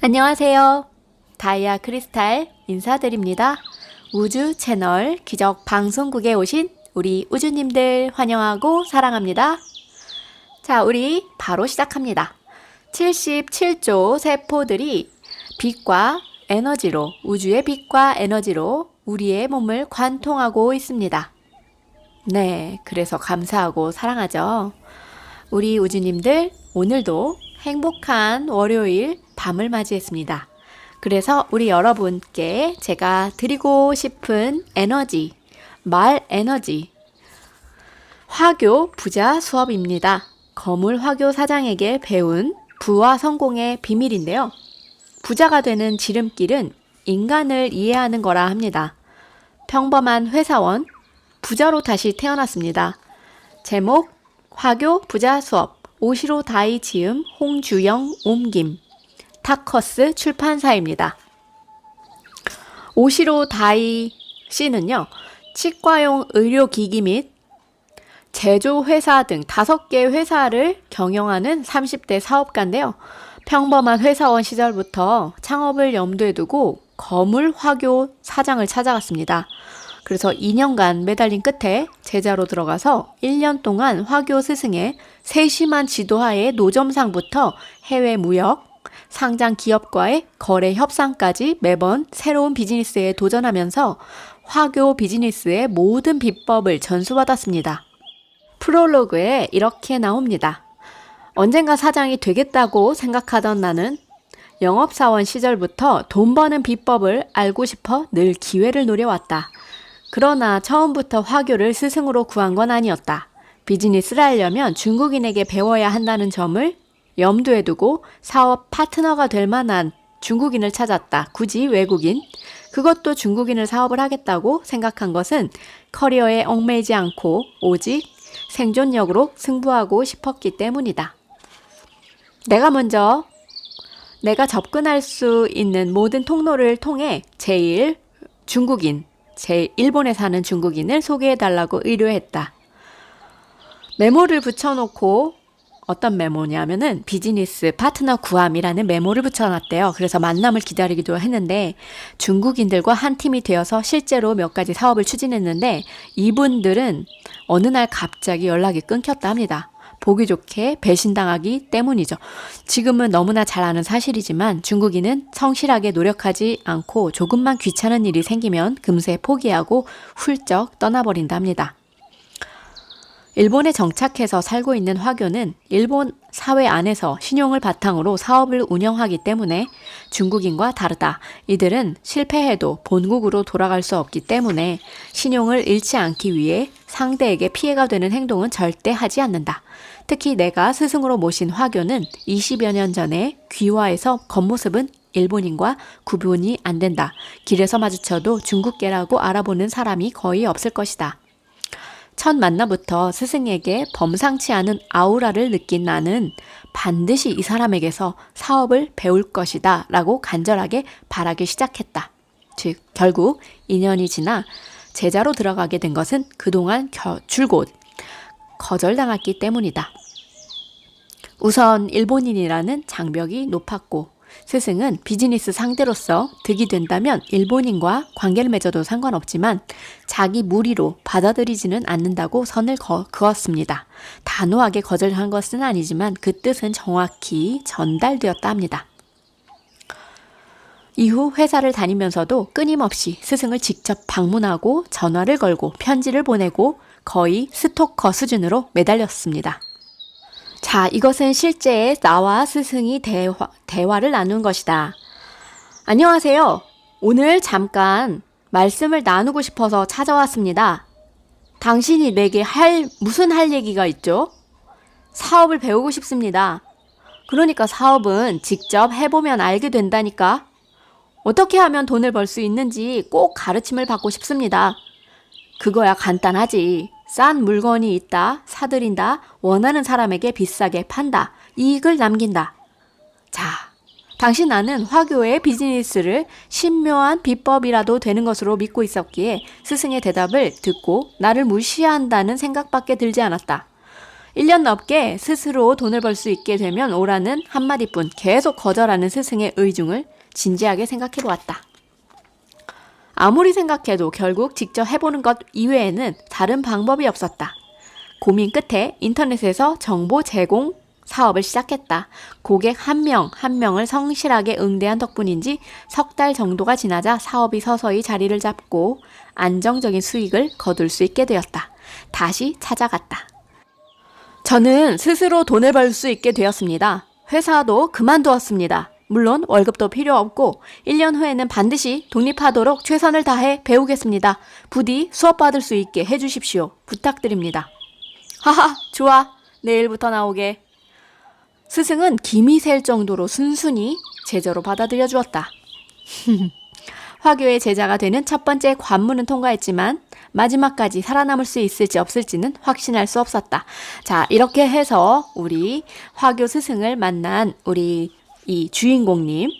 안녕하세요. 다이아 크리스탈 인사드립니다. 우주 채널 기적 방송국에 오신 우리 우주님들 환영하고 사랑합니다. 자, 우리 바로 시작합니다. 77조 세포들이 빛과 에너지로, 우주의 빛과 에너지로 우리의 몸을 관통하고 있습니다. 네, 그래서 감사하고 사랑하죠. 우리 우주님들, 오늘도 행복한 월요일 밤을 맞이했습니다. 그래서 우리 여러분께 제가 드리고 싶은 에너지, 말 에너지, 화교 부자 수업입니다. 거물 화교 사장에게 배운 부와 성공의 비밀인데요. 부자가 되는 지름길은 인간을 이해하는 거라 합니다. 평범한 회사원, 부자로 다시 태어났습니다. 제목, 화교 부자 수업, 오시로 다이 지음, 홍주영 옮김, 타커스 출판사입니다. 오시로 다이 씨는요, 치과용 의료기기 및 제조회사 등 다섯 개 회사를 경영하는 30대 사업가인데요. 평범한 회사원 시절부터 창업을 염두에 두고 거물 화교 사장을 찾아갔습니다. 그래서 2년간 매달린 끝에 제자로 들어가서 1년 동안 화교 스승의 세심한 지도하에 노점상부터 해외 무역, 상장 기업과의 거래 협상까지 매번 새로운 비즈니스에 도전하면서 화교 비즈니스의 모든 비법을 전수받았습니다. 프롤로그에 이렇게 나옵니다. 언젠가 사장이 되겠다고 생각하던 나는 영업사원 시절부터 돈 버는 비법을 알고 싶어 늘 기회를 노려왔다. 그러나 처음부터 화교를 스승으로 구한 건 아니었다. 비즈니스를 하려면 중국인에게 배워야 한다는 점을 염두에 두고 사업 파트너가 될 만한 중국인을 찾았다. 굳이 외국인. 그것도 중국인을 사업을 하겠다고 생각한 것은 커리어에 얽매이지 않고 오직 생존력으로 승부하고 싶었기 때문이다. 내가 먼저 내가 접근할 수 있는 모든 통로를 통해 제일 중국인, 제 일본에 사는 중국인을 소개해 달라고 의뢰했다. 메모를 붙여놓고 어떤 메모냐면은 비즈니스 파트너 구함이라는 메모를 붙여놨대요. 그래서 만남을 기다리기도 했는데 중국인들과 한 팀이 되어서 실제로 몇 가지 사업을 추진했는데 이분들은 어느 날 갑자기 연락이 끊겼다 합니다. 보기 좋게 배신당하기 때문이죠. 지금은 너무나 잘 아는 사실이지만 중국인은 성실하게 노력하지 않고 조금만 귀찮은 일이 생기면 금세 포기하고 훌쩍 떠나버린다 합니다. 일본에 정착해서 살고 있는 화교는 일본 사회 안에서 신용을 바탕으로 사업을 운영하기 때문에 중국인과 다르다. 이들은 실패해도 본국으로 돌아갈 수 없기 때문에 신용을 잃지 않기 위해 상대에게 피해가 되는 행동은 절대 하지 않는다. 특히 내가 스승으로 모신 화교는 20여 년 전에 귀화해서 겉모습은 일본인과 구분이 안 된다. 길에서 마주쳐도 중국계라고 알아보는 사람이 거의 없을 것이다. 첫 만나부터 스승에게 범상치 않은 아우라를 느낀 나는 반드시 이 사람에게서 사업을 배울 것이다 라고 간절하게 바라기 시작했다. 즉, 결국 2년이 지나 제자로 들어가게 된 것은 그동안 겨, 줄곧 거절당했기 때문이다. 우선 일본인이라는 장벽이 높았고 스승은 비즈니스 상대로서 득이 된다면 일본인과 관계를 맺어도 상관없지만 자기 무리로 받아들이지는 않는다고 선을 거, 그었습니다. 단호하게 거절한 것은 아니지만 그 뜻은 정확히 전달되었다 합니다. 이후 회사를 다니면서도 끊임없이 스승을 직접 방문하고 전화를 걸고 편지를 보내고 거의 스토커 수준으로 매달렸습니다. 자, 이것은 실제 나와 스승이 대화, 대화를 나눈 것이다. 안녕하세요. 오늘 잠깐 말씀을 나누고 싶어서 찾아왔습니다. 당신이 내게 할, 무슨 할 얘기가 있죠? 사업을 배우고 싶습니다. 그러니까 사업은 직접 해보면 알게 된다니까. 어떻게 하면 돈을 벌 수 있는지 꼭 가르침을 받고 싶습니다. 그거야 간단하지. 싼 물건이 있다, 사들인다, 원하는 사람에게 비싸게 판다, 이익을 남긴다. 자, 당신 나는 화교의 비즈니스를 신묘한 비법이라도 되는 것으로 믿고 있었기에 스승의 대답을 듣고 나를 무시한다는 생각밖에 들지 않았다. 1년 넘게 스스로 돈을 벌 수 있게 되면 오라는 한마디뿐 계속 거절하는 스승의 의중을 진지하게 생각해 보았다. 아무리 생각해도 결국 직접 해보는 것 이외에는 다른 방법이 없었다. 고민 끝에 인터넷에서 정보 제공 사업을 시작했다. 고객 한 명, 한 명을 성실하게 응대한 덕분인지 석 달 정도가 지나자 사업이 서서히 자리를 잡고 안정적인 수익을 거둘 수 있게 되었다. 다시 찾아갔다. 저는 스스로 돈을 벌 수 있게 되었습니다. 회사도 그만두었습니다. 물론 월급도 필요 없고 1년 후에는 반드시 독립하도록 최선을 다해 배우겠습니다. 부디 수업 받을 수 있게 해주십시오. 부탁드립니다. 하하, 좋아. 내일부터 나오게. 스승은 김이 셀 정도로 순순히 제자로 받아들여 주었다. 화교의 제자가 되는 첫 번째 관문은 통과했지만 마지막까지 살아남을 수 있을지 없을지는 확신할 수 없었다. 자, 이렇게 해서 우리 화교 스승을 만난 우리 이 주인공님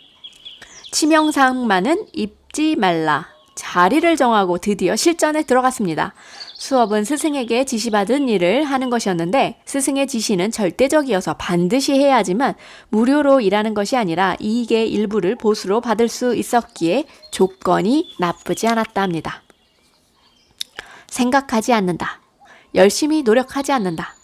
치명상만은 입지 말라. 자리를 정하고 드디어 실전에 들어갔습니다. 수업은 스승에게 지시받은 일을 하는 것이었는데 스승의 지시는 절대적이어서 반드시 해야 하지만 무료로 일하는 것이 아니라 이익의 일부를 보수로 받을 수 있었기에 조건이 나쁘지 않았다 합니다. 생각하지 않는다. 열심히 노력하지 않는다.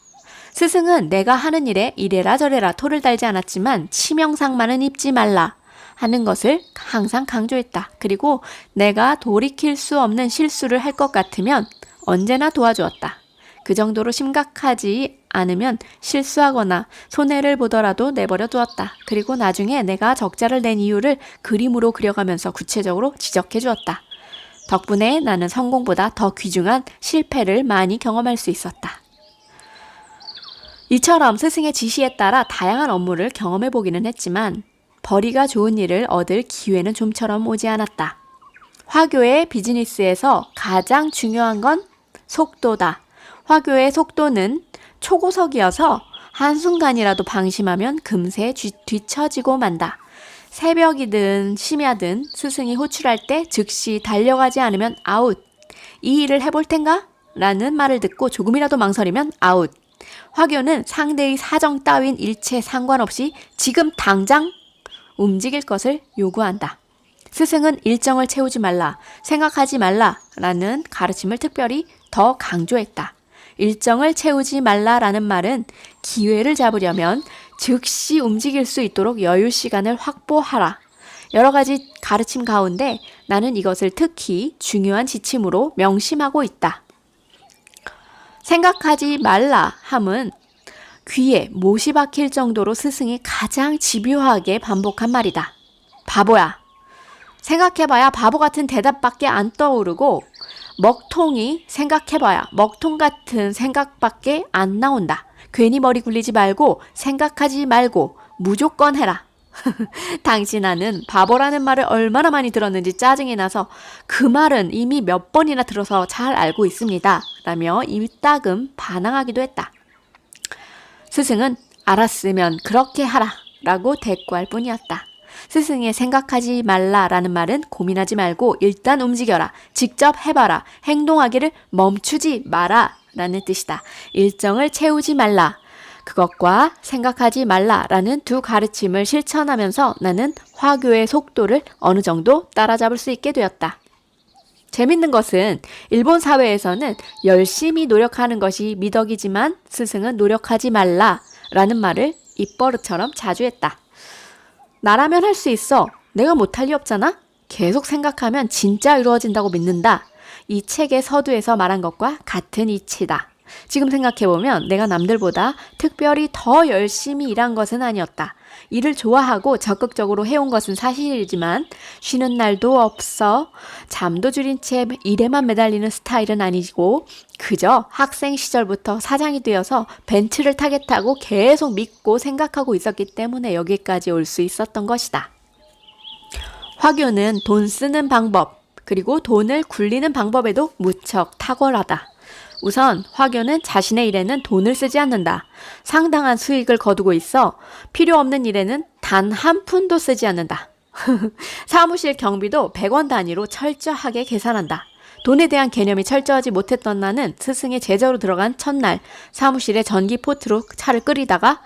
스승은 내가 하는 일에 이래라 저래라 토를 달지 않았지만 치명상만은 입지 말라 하는 것을 항상 강조했다. 그리고 내가 돌이킬 수 없는 실수를 할 것 같으면 언제나 도와주었다. 그 정도로 심각하지 않으면 실수하거나 손해를 보더라도 내버려 두었다. 그리고 나중에 내가 적자를 낸 이유를 그림으로 그려가면서 구체적으로 지적해 주었다. 덕분에 나는 성공보다 더 귀중한 실패를 많이 경험할 수 있었다. 이처럼 스승의 지시에 따라 다양한 업무를 경험해 보기는 했지만 벌이가 좋은 일을 얻을 기회는 좀처럼 오지 않았다. 화교의 비즈니스에서 가장 중요한 건 속도다. 화교의 속도는 초고속이어서 한순간이라도 방심하면 금세 뒤, 뒤처지고 만다. 새벽이든 심야든 스승이 호출할 때 즉시 달려가지 않으면 아웃. 이 일을 해볼 텐가? 라는 말을 듣고 조금이라도 망설이면 아웃. 화교는 상대의 사정 따윈 일체 상관없이 지금 당장 움직일 것을 요구한다. 스승은 일정을 채우지 말라, 생각하지 말라 라는 가르침을 특별히 더 강조했다. 일정을 채우지 말라라는 말은 기회를 잡으려면 즉시 움직일 수 있도록 여유 시간을 확보하라. 여러 가지 가르침 가운데 나는 이것을 특히 중요한 지침으로 명심하고 있다. 생각하지 말라 함은 귀에 못이 박힐 정도로 스승이 가장 집요하게 반복한 말이다. 바보야. 생각해봐야 바보 같은 대답밖에 안 떠오르고 먹통이 생각해봐야 먹통 같은 생각밖에 안 나온다. 괜히 머리 굴리지 말고 생각하지 말고 무조건 해라. 당신아는 바보라는 말을 얼마나 많이 들었는지 짜증이 나서 그 말은 이미 몇 번이나 들어서 잘 알고 있습니다. 라며 이따금 반항하기도 했다. 스승은 알았으면 그렇게 하라. 라고 대꾸할 뿐이었다. 스승의 생각하지 말라라는 말은 고민하지 말고 일단 움직여라. 직접 해봐라. 행동하기를 멈추지 마라. 라는 뜻이다. 일정을 채우지 말라. 그것과 생각하지 말라라는 두 가르침을 실천하면서 나는 화교의 속도를 어느 정도 따라잡을 수 있게 되었다. 재밌는 것은 일본 사회에서는 열심히 노력하는 것이 미덕이지만 스승은 노력하지 말라라는 말을 입버릇처럼 자주 했다. 나라면 할 수 있어. 내가 못할 리 없잖아? 계속 생각하면 진짜 이루어진다고 믿는다. 이 책의 서두에서 말한 것과 같은 이치다. 지금 생각해보면 내가 남들보다 특별히 더 열심히 일한 것은 아니었다. 일을 좋아하고 적극적으로 해온 것은 사실이지만 쉬는 날도 없어 잠도 줄인 채 일에만 매달리는 스타일은 아니고 그저 학생 시절부터 사장이 되어서 벤츠를 타겠다고 계속 믿고 생각하고 있었기 때문에 여기까지 올 수 있었던 것이다. 화교는 돈 쓰는 방법, 그리고 돈을 굴리는 방법에도 무척 탁월하다. 우선 화교는 자신의 일에는 돈을 쓰지 않는다. 상당한 수익을 거두고 있어 필요 없는 일에는 단 한 푼도 쓰지 않는다. 사무실 경비도 100원 단위로 철저하게 계산한다. 돈에 대한 개념이 철저하지 못했던 나는 스승의 제자로 들어간 첫날 사무실에 전기 포트로 차를 끓이다가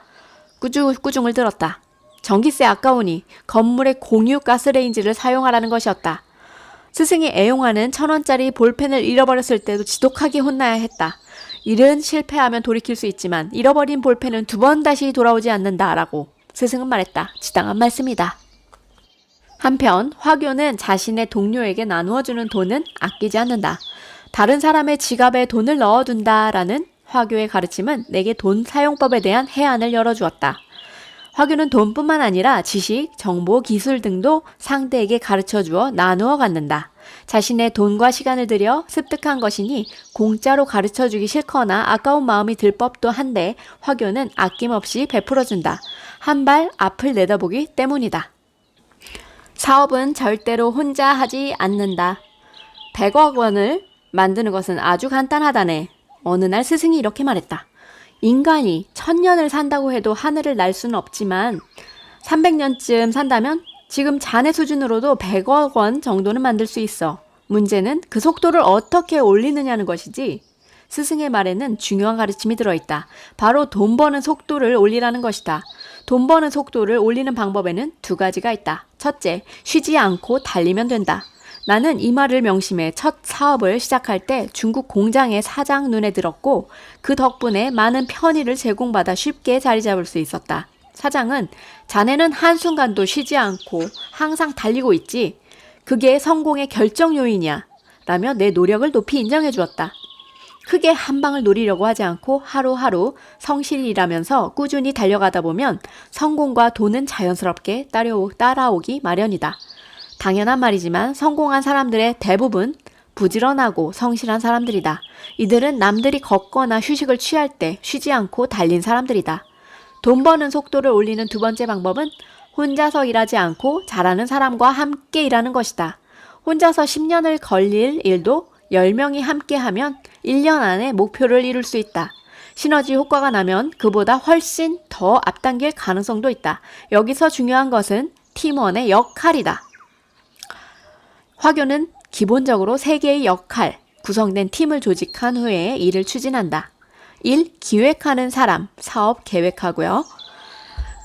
꾸중꾸중을 들었다. 전기세 아까우니 건물의 공유 가스레인지를 사용하라는 것이었다. 스승이 애용하는 천 원짜리 볼펜을 잃어버렸을 때도 지독하게 혼나야 했다. 일은 실패하면 돌이킬 수 있지만 잃어버린 볼펜은 두 번 다시 돌아오지 않는다라고 스승은 말했다. 지당한 말씀이다. 한편 화교는 자신의 동료에게 나누어주는 돈은 아끼지 않는다. 다른 사람의 지갑에 돈을 넣어둔다라는 화교의 가르침은 내게 돈 사용법에 대한 해안을 열어주었다. 화교는 돈뿐만 아니라 지식, 정보, 기술 등도 상대에게 가르쳐 주어 나누어 갖는다. 자신의 돈과 시간을 들여 습득한 것이니 공짜로 가르쳐 주기 싫거나 아까운 마음이 들 법도 한데 화교는 아낌없이 베풀어 준다. 한 발 앞을 내다보기 때문이다. 사업은 절대로 혼자 하지 않는다. 100억 원을 만드는 것은 아주 간단하다네. 어느 날 스승이 이렇게 말했다. 인간이 천년을 산다고 해도 하늘을 날 수는 없지만 300년쯤 산다면 지금 자네 수준으로도 100억 원 정도는 만들 수 있어. 문제는 그 속도를 어떻게 올리느냐는 것이지. 스승의 말에는 중요한 가르침이 들어있다. 바로 돈 버는 속도를 올리라는 것이다. 돈 버는 속도를 올리는 방법에는 두 가지가 있다. 첫째, 쉬지 않고 달리면 된다. 나는 이 말을 명심해 첫 사업을 시작할 때 중국 공장의 사장 눈에 들었고 그 덕분에 많은 편의를 제공받아 쉽게 자리 잡을 수 있었다. 사장은 자네는 한순간도 쉬지 않고 항상 달리고 있지. 그게 성공의 결정 요인이야. 라며 내 노력을 높이 인정해 주었다. 크게 한 방을 노리려고 하지 않고 하루하루 성실히 일하면서 꾸준히 달려가다 보면 성공과 돈은 자연스럽게 따라오, 따라오기 마련이다. 당연한 말이지만 성공한 사람들의 대부분 부지런하고 성실한 사람들이다. 이들은 남들이 걷거나 휴식을 취할 때 쉬지 않고 달린 사람들이다. 돈 버는 속도를 올리는 두 번째 방법은 혼자서 일하지 않고 잘하는 사람과 함께 일하는 것이다. 혼자서 10년을 걸릴 일도 10명이 함께 하면 1년 안에 목표를 이룰 수 있다. 시너지 효과가 나면 그보다 훨씬 더 앞당길 가능성도 있다. 여기서 중요한 것은 팀원의 역할이다. 화교는 기본적으로 세 개의 역할, 구성된 팀을 조직한 후에 일을 추진한다. 1. 기획하는 사람, 사업 계획하고요.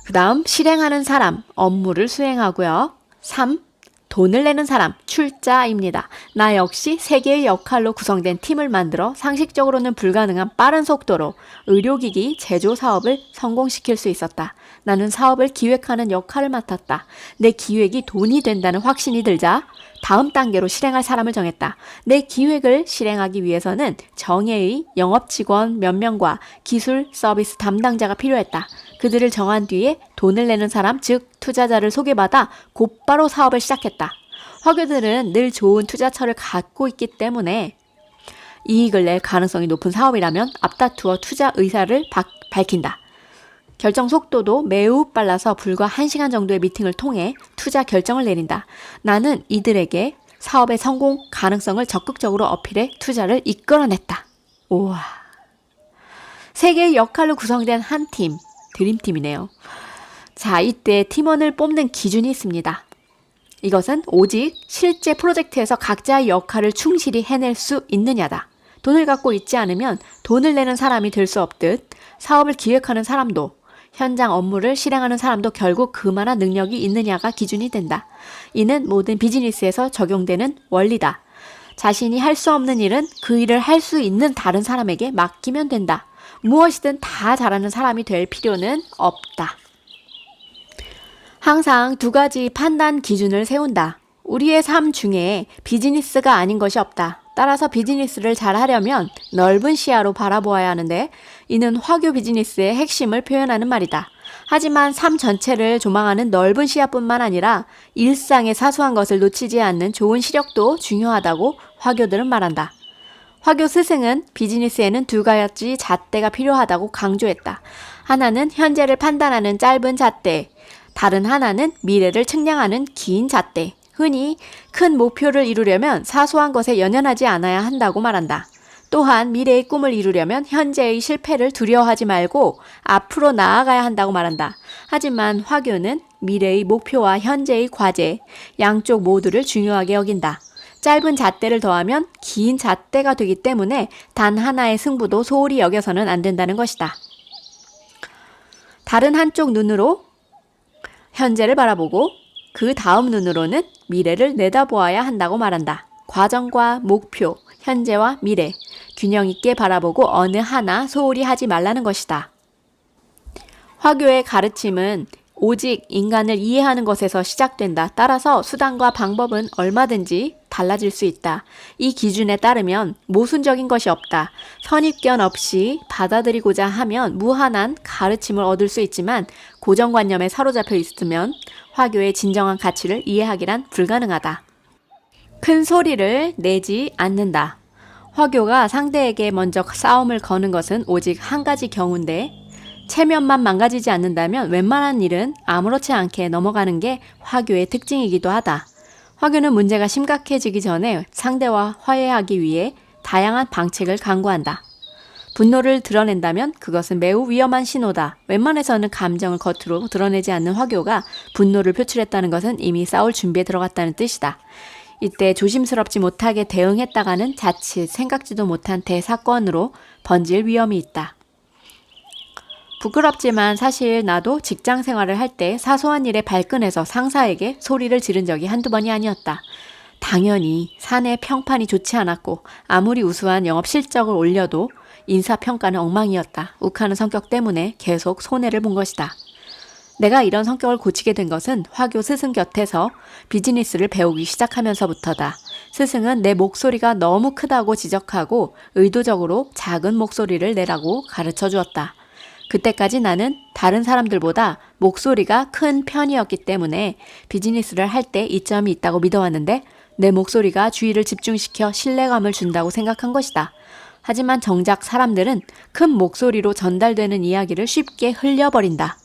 그 다음, 실행하는 사람, 업무를 수행하고요. 3. 돈을 내는 사람, 출자입니다. 나 역시 세 개의 역할로 구성된 팀을 만들어 상식적으로는 불가능한 빠른 속도로 의료기기 제조 사업을 성공시킬 수 있었다. 나는 사업을 기획하는 역할을 맡았다. 내 기획이 돈이 된다는 확신이 들자 다음 단계로 실행할 사람을 정했다. 내 기획을 실행하기 위해서는 정예의 영업 직원 몇 명과 기술 서비스 담당자가 필요했다. 그들을 정한 뒤에 돈을 내는 사람, 즉 투자자를 소개받아 곧바로 사업을 시작했다. 화교들은 늘 좋은 투자처를 갖고 있기 때문에 이익을 낼 가능성이 높은 사업이라면 앞다투어 투자 의사를 바, 밝힌다. 결정 속도도 매우 빨라서 불과 1시간 정도의 미팅을 통해 투자 결정을 내린다. 나는 이들에게 사업의 성공 가능성을 적극적으로 어필해 투자를 이끌어냈다. 우와. 세 개의 역할로 구성된 한 팀, 드림팀이네요. 자, 이때 팀원을 뽑는 기준이 있습니다. 이것은 오직 실제 프로젝트에서 각자의 역할을 충실히 해낼 수 있느냐다. 돈을 갖고 있지 않으면 돈을 내는 사람이 될 수 없듯 사업을 기획하는 사람도 현장 업무를 실행하는 사람도 결국 그만한 능력이 있느냐가 기준이 된다. 이는 모든 비즈니스에서 적용되는 원리다. 자신이 할 수 없는 일은 그 일을 할 수 있는 다른 사람에게 맡기면 된다. 무엇이든 다 잘하는 사람이 될 필요는 없다. 항상 두 가지 판단 기준을 세운다. 우리의 삶 중에 비즈니스가 아닌 것이 없다. 따라서 비즈니스를 잘 하려면 넓은 시야로 바라보아야 하는데 이는 화교 비즈니스의 핵심을 표현하는 말이다. 하지만 삶 전체를 조망하는 넓은 시야뿐만 아니라 일상의 사소한 것을 놓치지 않는 좋은 시력도 중요하다고 화교들은 말한다. 화교 스승은 비즈니스에는 두 가지 잣대가 필요하다고 강조했다. 하나는 현재를 판단하는 짧은 잣대, 다른 하나는 미래를 측량하는 긴 잣대. 흔히 큰 목표를 이루려면 사소한 것에 연연하지 않아야 한다고 말한다. 또한 미래의 꿈을 이루려면 현재의 실패를 두려워하지 말고 앞으로 나아가야 한다고 말한다. 하지만 화교는 미래의 목표와 현재의 과제, 양쪽 모두를 중요하게 여긴다. 짧은 잣대를 더하면 긴 잣대가 되기 때문에 단 하나의 승부도 소홀히 여겨서는 안 된다는 것이다. 다른 한쪽 눈으로 현재를 바라보고 그 다음 눈으로는 미래를 내다보아야 한다고 말한다. 과정과 목표, 현재와 미래, 균형 있게 바라보고 어느 하나 소홀히 하지 말라는 것이다. 화교의 가르침은 오직 인간을 이해하는 것에서 시작된다. 따라서 수단과 방법은 얼마든지 달라질 수 있다. 이 기준에 따르면 모순적인 것이 없다. 선입견 없이 받아들이고자 하면 무한한 가르침을 얻을 수 있지만 고정관념에 사로잡혀 있으면 화교의 진정한 가치를 이해하기란 불가능하다. 큰 소리를 내지 않는다. 화교가 상대에게 먼저 싸움을 거는 것은 오직 한 가지 경우인데 체면만 망가지지 않는다면 웬만한 일은 아무렇지 않게 넘어가는 게 화교의 특징이기도 하다. 화교는 문제가 심각해지기 전에 상대와 화해하기 위해 다양한 방책을 강구한다. 분노를 드러낸다면 그것은 매우 위험한 신호다. 웬만해서는 감정을 겉으로 드러내지 않는 화교가 분노를 표출했다는 것은 이미 싸울 준비에 들어갔다는 뜻이다. 이때 조심스럽지 못하게 대응했다가는 자칫 생각지도 못한 대사건으로 번질 위험이 있다. 부끄럽지만 사실 나도 직장 생활을 할 때 사소한 일에 발끈해서 상사에게 소리를 지른 적이 한두 번이 아니었다. 당연히 사내 평판이 좋지 않았고 아무리 우수한 영업 실적을 올려도 인사평가는 엉망이었다. 욱하는 성격 때문에 계속 손해를 본 것이다. 내가 이런 성격을 고치게 된 것은 화교 스승 곁에서 비즈니스를 배우기 시작하면서부터다. 스승은 내 목소리가 너무 크다고 지적하고 의도적으로 작은 목소리를 내라고 가르쳐 주었다. 그때까지 나는 다른 사람들보다 목소리가 큰 편이었기 때문에 비즈니스를 할 때 이점이 있다고 믿어왔는데 내 목소리가 주의를 집중시켜 신뢰감을 준다고 생각한 것이다. 하지만 정작 사람들은 큰 목소리로 전달되는 이야기를 쉽게 흘려버린다.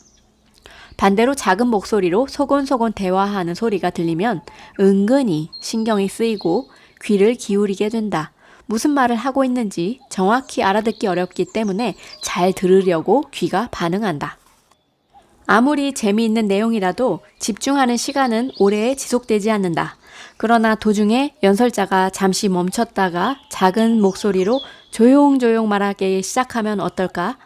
반대로 작은 목소리로 소곤소곤 대화하는 소리가 들리면 은근히 신경이 쓰이고 귀를 기울이게 된다. 무슨 말을 하고 있는지 정확히 알아듣기 어렵기 때문에 잘 들으려고 귀가 반응한다. 아무리 재미있는 내용이라도 집중하는 시간은 오래 지속되지 않는다. 그러나 도중에 연설자가 잠시 멈췄다가 작은 목소리로 조용조용 말하기 시작하면 어떨까?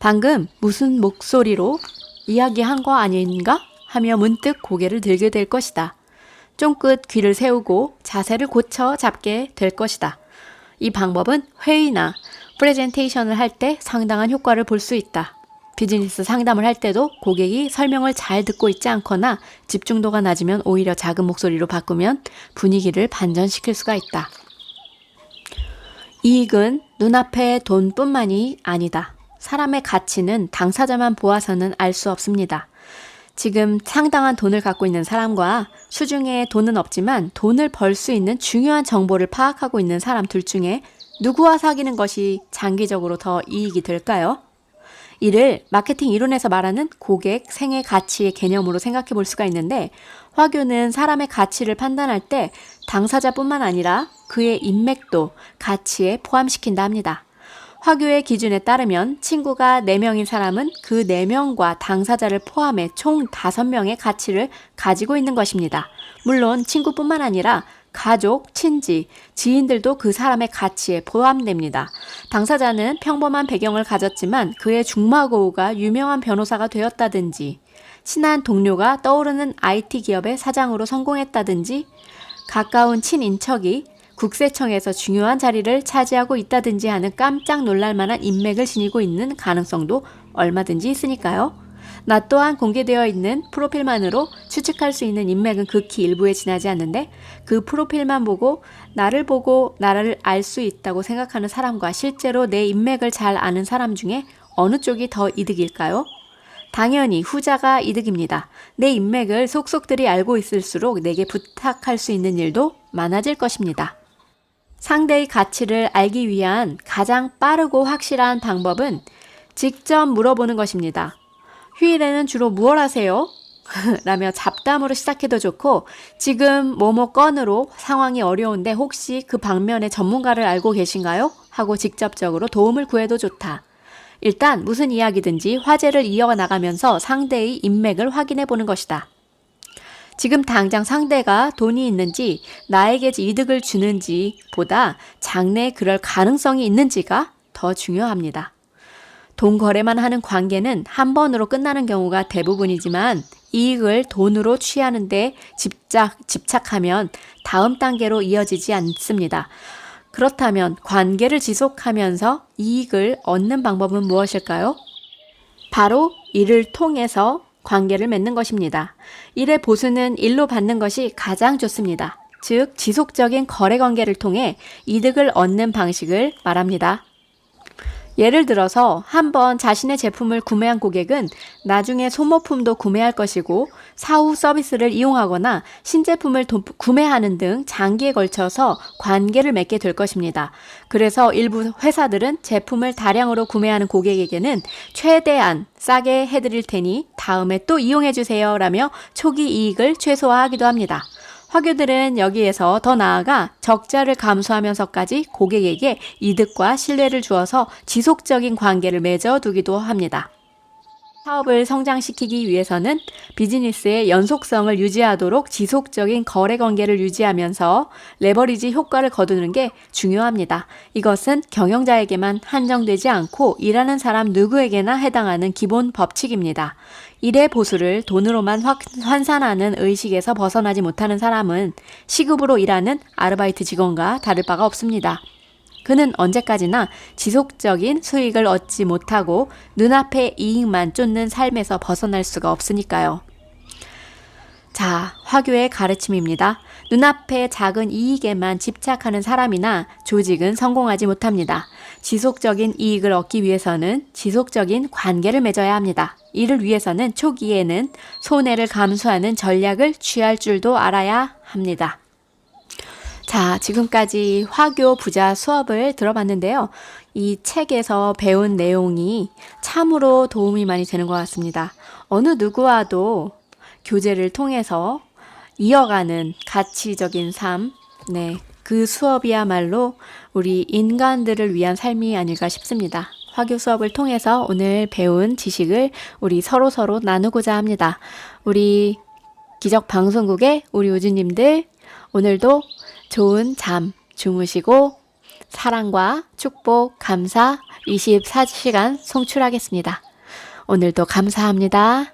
방금 무슨 목소리로 이야기한 거 아닌가? 하며 문득 고개를 들게 될 것이다. 쫑긋 귀를 세우고 자세를 고쳐 잡게 될 것이다. 이 방법은 회의나 프레젠테이션을 할 때 상당한 효과를 볼 수 있다. 비즈니스 상담을 할 때도 고객이 설명을 잘 듣고 있지 않거나 집중도가 낮으면 오히려 작은 목소리로 바꾸면 분위기를 반전시킬 수가 있다. 이익은 눈앞의 돈뿐만이 아니다. 사람의 가치는 당사자만 보아서는 알 수 없습니다. 지금 상당한 돈을 갖고 있는 사람과 수중에 돈은 없지만 돈을 벌 수 있는 중요한 정보를 파악하고 있는 사람 둘 중에 누구와 사귀는 것이 장기적으로 더 이익이 될까요? 이를 마케팅 이론에서 말하는 고객 생애 가치의 개념으로 생각해 볼 수가 있는데 화교는 사람의 가치를 판단할 때 당사자뿐만 아니라 그의 인맥도 가치에 포함시킨다 합니다. 화교의 기준에 따르면 친구가 4명인 사람은 그 4명과 당사자를 포함해 총 5명의 가치를 가지고 있는 것입니다. 물론 친구뿐만 아니라 가족, 친지, 지인들도 그 사람의 가치에 포함됩니다. 당사자는 평범한 배경을 가졌지만 그의 중마고우가 유명한 변호사가 되었다든지, 친한 동료가 떠오르는 IT 기업의 사장으로 성공했다든지, 가까운 친인척이 국세청에서 중요한 자리를 차지하고 있다든지 하는 깜짝 놀랄 만한 인맥을 지니고 있는 가능성도 얼마든지 있으니까요. 나 또한 공개되어 있는 프로필만으로 추측할 수 있는 인맥은 극히 일부에 지나지 않는데 그 프로필만 보고 나를 보고 나를 알 수 있다고 생각하는 사람과 실제로 내 인맥을 잘 아는 사람 중에 어느 쪽이 더 이득일까요? 당연히 후자가 이득입니다. 내 인맥을 속속들이 알고 있을수록 내게 부탁할 수 있는 일도 많아질 것입니다. 상대의 가치를 알기 위한 가장 빠르고 확실한 방법은 직접 물어보는 것입니다. 휴일에는 주로 무얼 하세요? 라며 잡담으로 시작해도 좋고 지금 뭐뭐 건으로 상황이 어려운데 혹시 그 방면의 전문가를 알고 계신가요? 하고 직접적으로 도움을 구해도 좋다. 일단 무슨 이야기든지 화제를 이어나가면서 상대의 인맥을 확인해 보는 것이다. 지금 당장 상대가 돈이 있는지 나에게 이득을 주는지 보다 장래에 그럴 가능성이 있는지가 더 중요합니다. 돈 거래만 하는 관계는 한 번으로 끝나는 경우가 대부분이지만 이익을 돈으로 취하는데 집착, 집착하면 다음 단계로 이어지지 않습니다. 그렇다면 관계를 지속하면서 이익을 얻는 방법은 무엇일까요? 바로 이를 통해서 관계를 맺는 것입니다. 일의 보수는 일로 받는 것이 가장 좋습니다. 즉, 지속적인 거래 관계를 통해 이득을 얻는 방식을 말합니다. 예를 들어서 한번 자신의 제품을 구매한 고객은 나중에 소모품도 구매할 것이고 사후 서비스를 이용하거나 신제품을 도- 구매하는 등 장기에 걸쳐서 관계를 맺게 될 것입니다. 그래서 일부 회사들은 제품을 다량으로 구매하는 고객에게는 최대한 싸게 해드릴 테니 다음에 또 이용해주세요 라며 초기 이익을 최소화하기도 합니다. 화교들은 여기에서 더 나아가 적자를 감수하면서까지 고객에게 이득과 신뢰를 주어서 지속적인 관계를 맺어두기도 합니다. 사업을 성장시키기 위해서는 비즈니스의 연속성을 유지하도록 지속적인 거래 관계를 유지하면서 레버리지 효과를 거두는 게 중요합니다. 이것은 경영자에게만 한정되지 않고 일하는 사람 누구에게나 해당하는 기본 법칙입니다. 일의 보수를 돈으로만 확- 환산하는 의식에서 벗어나지 못하는 사람은 시급으로 일하는 아르바이트 직원과 다를 바가 없습니다. 그는 언제까지나 지속적인 수익을 얻지 못하고 눈앞의 이익만 쫓는 삶에서 벗어날 수가 없으니까요. 자, 화교의 가르침입니다. 눈앞의 작은 이익에만 집착하는 사람이나 조직은 성공하지 못합니다. 지속적인 이익을 얻기 위해서는 지속적인 관계를 맺어야 합니다. 이를 위해서는 초기에는 손해를 감수하는 전략을 취할 줄도 알아야 합니다. 자, 지금까지 화교 부자 수업을 들어봤는데요. 이 책에서 배운 내용이 참으로 도움이 많이 되는 것 같습니다. 어느 누구와도 교재를 통해서 이어가는 가치적인 삶, 네. 그 수업이야말로 우리 인간들을 위한 삶이 아닐까 싶습니다. 화교 수업을 통해서 오늘 배운 지식을 우리 서로서로 나누고자 합니다. 우리 기적 방송국의 우리 우주님들 오늘도 좋은 잠 주무시고 사랑과 축복, 감사 24시간 송출하겠습니다. 오늘도 감사합니다.